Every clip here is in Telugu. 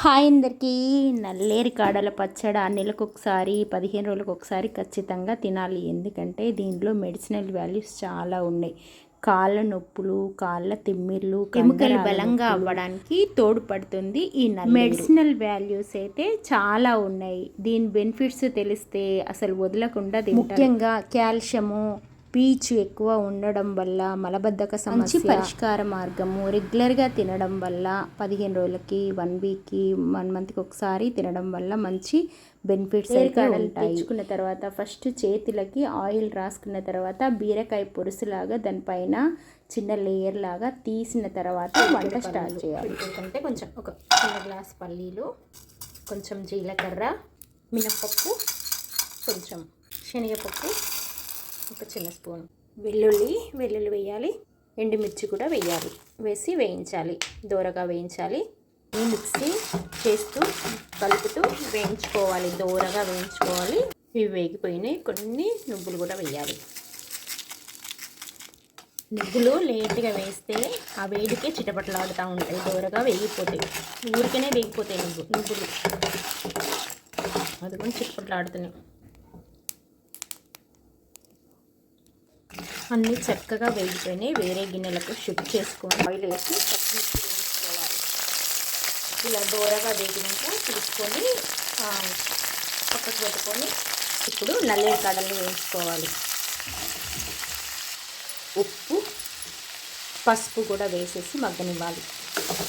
హాయ్ అందరికీ. నల్లేరి కాడల పచ్చడి నెలకు ఒకసారి పదిహేను రోజులకు ఒకసారి ఖచ్చితంగా తినాలి. ఎందుకంటే దీంట్లో మెడిసినల్ వాల్యూస్ చాలా ఉన్నాయి. కాళ్ళ నొప్పులు కాళ్ళ తిమ్మిర్లు ఎముకలు బలంగా అవ్వడానికి తోడ్పడుతుంది ఈ మెడిసినల్ వాల్యూస్ అయితే చాలా ఉన్నాయి. దీని బెనిఫిట్స్ తెలిస్తే అసలు వదలకుండా. ముఖ్యంగా కాల్షియము పీచు ఎక్కువ ఉండడం వల్ల మలబద్ధక సమస్య పరిష్కార మార్గము రెగ్యులర్గా తినడం వల్ల పదిహేను రోజులకి వన్ వీక్కి వన్ మంత్కి ఒకసారి తినడం వల్ల మంచి బెనిఫిట్స్ తెచ్చుకున్న తర్వాత ఫస్ట్ చేతులకి ఆయిల్ రాసుకున్న తర్వాత బీరకాయ పొరుసులాగా దానిపైన చిన్న లేయర్ లాగా తీసిన తర్వాత వంట స్టార్ట్ చేయాలి. అంటే కొంచెం ఒక చిన్న గ్లాస్ పల్లీలు కొంచెం జీలకర్ర మినప్పప్పు కొంచెం శనగపప్పు ఒక చిన్న స్పూన్ వెల్లుల్లి వెల్లుల్లి వేయాలి. ఎండుమిర్చి కూడా వేయాలి. వేసి వేయించాలి. దోరగా వేయించాలి. ఈ మిక్సీ చేస్తూ కలుపుతూ వేయించుకోవాలి. దోరగా వేయించుకోవాలి. ఇవి వేగిపోయినాయి. కొన్ని నువ్వులు కూడా వేయాలి. నువ్వులు లేట్గా వేస్తే ఆ వేడికే చిటపటలాడుతూ ఉంటాయి. దూరగా వేగిపోతాయి. ఊరికనే వేగిపోతాయి నువ్వు నువ్వులు. అది కూడా చిటపటలాడుతున్నాయి. అన్నీ చక్కగా వేగిపోయినాయి. వేరే గిన్నెలకు షిఫ్ట్ చేసుకొని ఆయిల్ వేసి పచ్చిమిర్చి వేయించుకోవాలి ఇలా దూరగా వేగినాక తీసుకొని పక్కకు పెట్టుకొని ఇప్పుడు నల్లేరు కడలు వేయించుకోవాలి. ఉప్పు పసుపు కూడా వేసేసి మగ్గనివ్వాలి.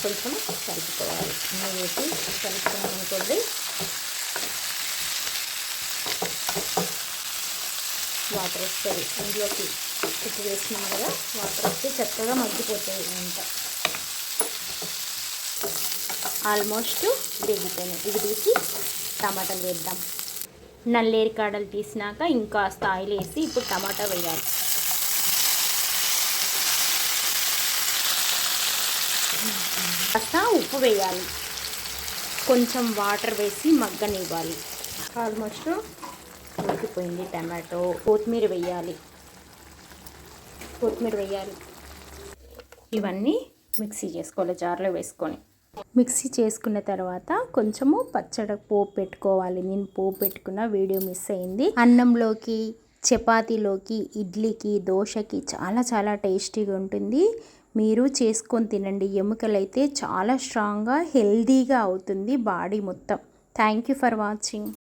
కొంచెం కలుపుకోవాలి. అన్నీ వేసి కలుపుకున్నాం అనుకోండి వాటర్ వస్తుంది. ఇందులోకి ఉప్పు వేసినాం కదా వాటర్ వచ్చి చక్కగా మగ్గిపోతాయి అంత ఆల్మోస్ట్ వేగిపోయినాయి. ఇది తీసి టమాటాలు వేద్దాం. నల్లేరి కాడలు తీసినాక ఇంకా ఆయిల్ వేసి ఇప్పుడు టమాటా వేయాలి. కాస్త ఉప్పు వేయాలి. కొంచెం వాటర్ వేసి మగ్గనివ్వాలి. ఆల్మోస్ట్ ఉడికిపోయింది టమాటో. కొత్తిమీర వేయాలి. కొత్తిమీర వేయాలి. ఇవన్నీ మిక్సీ చేసుకోవాలి జార్లో వేసుకొని. మిక్సీ చేసుకున్న తర్వాత కొంచెము పచ్చడి పోపు పెట్టుకోవాలి. నేను పోపు పెట్టుకున్న వీడియో మిస్ అయింది. అన్నంలోకి చపాతీలోకి ఇడ్లీకి దోశకి చాలా చాలా టేస్టీగా ఉంటుంది. మీరు చేసుకొని తినండి. ఎముకలు అయితే చాలా స్ట్రాంగ్గా హెల్దీగా అవుతుంది బాడీ మొత్తం. Thank you for watching